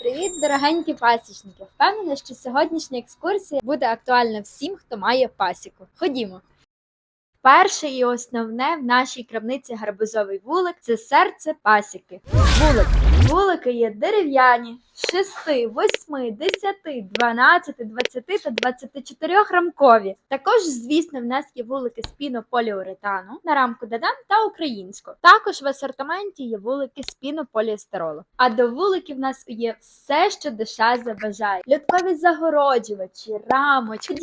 Привіт, дорогенькі пасічники! Впевнена, що сьогоднішня екскурсія буде актуальна всім, хто має пасіку. Ходімо. Перше і основне в нашій крамниці гарбузовий вулик це серце пасіки. Вулик. Вулики є дерев'яні, 6, 8, 10, 12, 20 та 24 рамкові. Також, звісно, в нас є вулики з пінополіуретану на рамку Дадан та українську. Також в асортименті є вулики з пінополіестеролу. А до вуликів в нас є все, що душа забажає: льоткові загороджувачі, рамочки,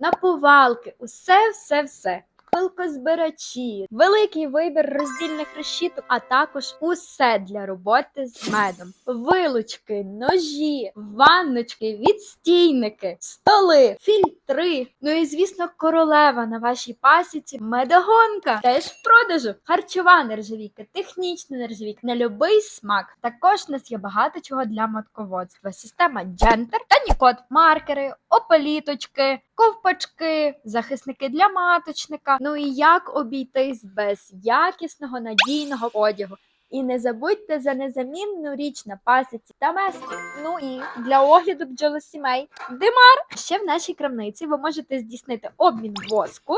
будівниці, наповалки, усе, все, все. Пилкозбирачі, великий вибір роздільних решіток, а також усе для роботи з медом: вилучки, ножі, ванночки, відстійники, столи, фільтри. Ну і звісно, королева на вашій пасіці медогонка. Теж в продажу. Харчова нержавійка, технічна нержавійка, на любий смак. Також у нас є багато чого для матководства. Система Джентер та Нікот, маркери, опеліточки, ковпачки, захисники для маточника. Ну і як обійтись без якісного надійного одягу. І не забудьте за незамінну річ на пасіці та мески. Ну і для огляду бджолосімей димар. Ще в нашій крамниці ви можете здійснити обмін воску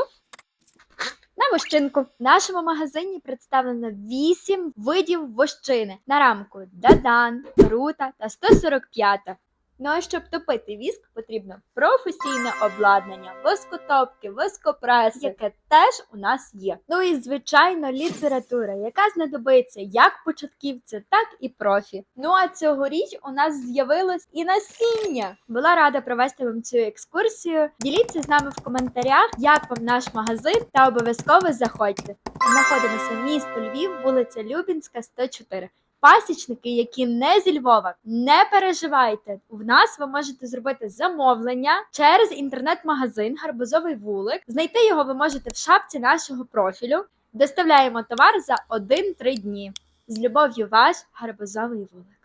на вощинку. В нашому магазині представлено 8 видів вощини на рамку Дадан, Рута та 145. Ну а щоб топити віск, потрібно професійне обладнання, воскотопки, воскопреси, яке теж у нас є. Ну і звичайно, література, яка знадобиться як початківцю, так і профі. Ну а цьогоріч у нас з'явилось і насіння. Була рада провести вам цю екскурсію. Діліться з нами в коментарях, як вам наш магазин, та обов'язково заходьте. Знаходимося місто Львів, вулиця Любінська, 104. Пасічники, які не зі Львова, не переживайте. У нас ви можете зробити замовлення через інтернет-магазин Гарбузовий вулик. Знайти його ви можете в шапці нашого профілю. Доставляємо товар за 1-3 дні. З любов'ю, ваш гарбузовий вулик.